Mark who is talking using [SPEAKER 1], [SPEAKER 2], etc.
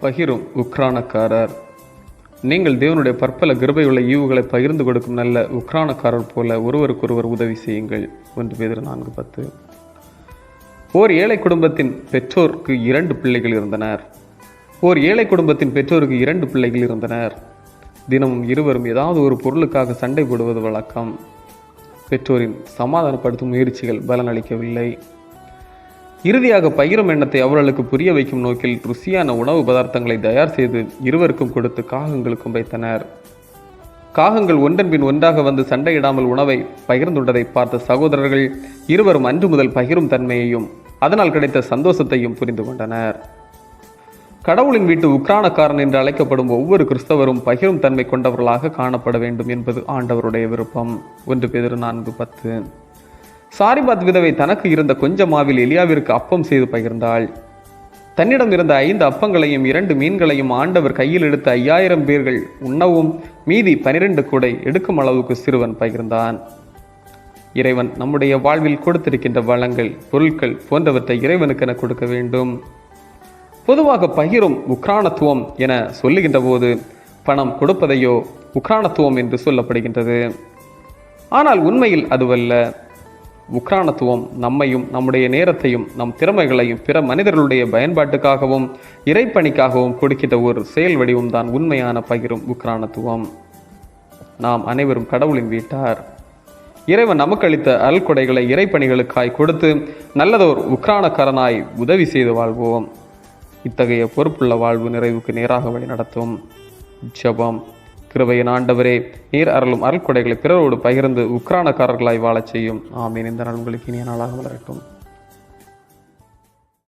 [SPEAKER 1] பகிரும் உக்ரானக்காரர். நீங்கள் தேவனுடைய பற்பல கிருபையுள்ள ஈவுகளை பகிர்ந்து கொடுக்கும் நல்ல உக்ரானக்காரர் போல ஒருவருக்கொருவர் உதவி செய்யுங்கள். ஒன்று பேர் நான்கு பத்து. ஓர் ஏழை குடும்பத்தின் பெற்றோருக்கு இரண்டு பிள்ளைகள் இருந்தனர். ஓர் ஏழை குடும்பத்தின் பெற்றோருக்கு இரண்டு பிள்ளைகள் இருந்தனர். தினமும் இருவரும் ஏதாவது ஒரு பொருளுக்காக சண்டை போடுவது வழக்கம். பெற்றோரின் சமாதானப்படுத்தும் முயற்சிகள் பலனளிக்கவில்லை. இறுதியாக பகிரும் எண்ணத்தை அவர்களுக்கு புரிய வைக்கும் நோக்கில் ருசியான உணவு பதார்த்தங்களை தயார் செய்து இருவருக்கும் கொடுத்து காகங்களுக்கும் வைத்தனர். காகங்கள் ஒன்றன் பின் ஒன்றாக வந்து சண்டையிடாமல் உணவை பகிர்ந்துள்ளதை பார்த்த சகோதரர்கள் இருவரும் அன்று முதல் பகிரும் தன்மையையும் அதனால் கிடைத்த சந்தோஷத்தையும் புரிந்து கொண்டனர். கடவுளின் வீட்டு உக்ரானக்காரன் என்று அழைக்கப்படும் ஒவ்வொரு கிறிஸ்தவரும் பகிரும் தன்மை கொண்டவர்களாக காணப்பட வேண்டும் என்பது ஆண்டவருடைய விருப்பம். ஒன்று பேர் நான்கு பத்து. சாரிபாத் விதவை தனக்கு இருந்த கொஞ்ச மாவில் எலியாவிற்கு அப்பம் செய்து பகிர்ந்தாள். தன்னிடம் இருந்த ஐந்து அப்பங்களையும் இரண்டு மீன்களையும் ஆண்டவர் கையில் எடுத்த ஐயாயிரம் பேர்கள் உண்ணவும் மீதி பனிரெண்டு கூடை எடுக்கும் அளவுக்கு சிறுவன் பகிர்ந்தான். இறைவன் நம்முடைய வாழ்வில் கொடுத்திருக்கின்ற வளங்கள் பொருட்கள் போன்றவற்றை இறைவனுக்கென கொடுக்க வேண்டும். பொதுவாக பகிரும் உக்ரானத்துவம் என சொல்லுகின்ற போது பணம் கொடுப்பதையோ உக்ரானத்துவம் என்று சொல்லப்படுகின்றது. ஆனால் உண்மையில் அதுவல்ல. உக்ரானத்துவம் நம்மையும் நம்முடைய நேரத்தையும் நம் திறமைகளையும் பிற மனிதர்களுடைய பயன்பாட்டுக்காகவும் இறைப்பணிக்காகவும் கொடுக்கிற ஒரு செயல் வடிவம் தான் உண்மையான பகிரும் உக்ரானத்துவம். நாம் அனைவரும் கடவுளின் வீட்டார். இறைவன் நமக்கு அளித்த அல்கொடைகளை இறைப்பணிகளுக்காய் கொடுத்து நல்லதோர் உக்ரானக்காரனாய் உதவி செய்து வாழ்வோம். இத்தகைய பொறுப்புள்ள வாழ்வு நிறைவுக்கு நேராக வழி நடத்தும் ஜபம். கிருபையின் ஆண்டவரே நீர் அருளும் அருள்கொடைகளை பிறரோடு பகிர்ந்து உக்ரானக்காரர்களாய் வாழச் செய்யும். ஆமீன். இந்த நாள் உங்களுக்கு இனிய நாளாக வளரட்டும்.